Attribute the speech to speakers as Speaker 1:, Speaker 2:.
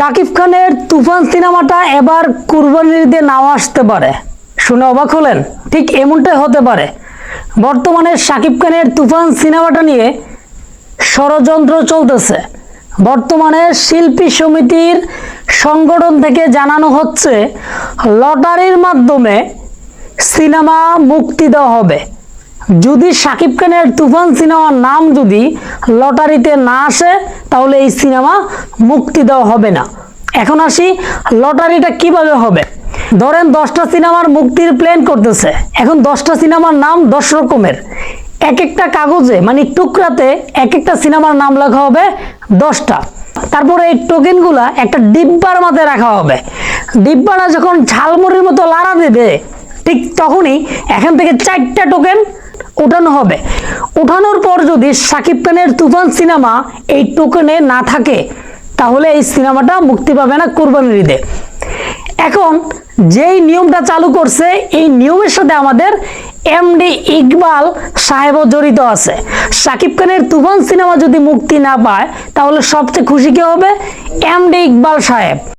Speaker 1: শাকিব খানের তুফান সিনেমাটা এবার কুরবানির ঈদে নাও আসতে পারে। শুনে অবাক হলেন, ঠিক এমনটাই হতে পারে। বর্তমানে শাকিব খানের তুফান সিনেমাটা নিয়ে ষড়যন্ত্র চলতেছে। বর্তমানে শিল্পী সমিতির সংগঠন থেকে জানানো হচ্ছে, লটারির মাধ্যমে সিনেমা মুক্তি দেওয়া হবে। যদি শাকিব খানের তুফান সিনেমার নাম যদি লটারিতে না আসে, তাহলে এই সিনেমা মুক্তি দেওয়া হবে না। এখন আসি, লটারিটা কীভাবে হবে? ধরেন দশটা সিনেমার মুক্তির প্ল্যান করতেছে। এখন দশটা সিনেমার নাম দশ রকমের। এক একটা কাগজে মানে টুকরাতে এক একটা সিনেমার নাম লেখা হবে দশটা। তারপরে এই টোকেনগুলা একটা ডিব্বার মাথায় রাখা হবে। ডিব্বাটা যখন ঝালমুড়ির মতো লাড়া দেবে, ঠিক তখনই এখান থেকে চারটা টোকেন উঠানো হবে। উঠানোর পর যদি সাকিব খানের তুফান সিনেমা এই টোকেনে না থাকে, তাহলে এই সিনেমাটা মুক্তি পাবে না কোরবানির ঈদে। এখন যেই নিয়মটা চালু করছে, এই নিয়মের সাথে আমাদের এমডি ইকবাল সাহেবও জড়িত আছে। সাকিব খানের তুফান সিনেমা যদি মুক্তি না পায়, তাহলে সবচেয়ে খুশি কে হবে? এমডি ইকবাল সাহেব।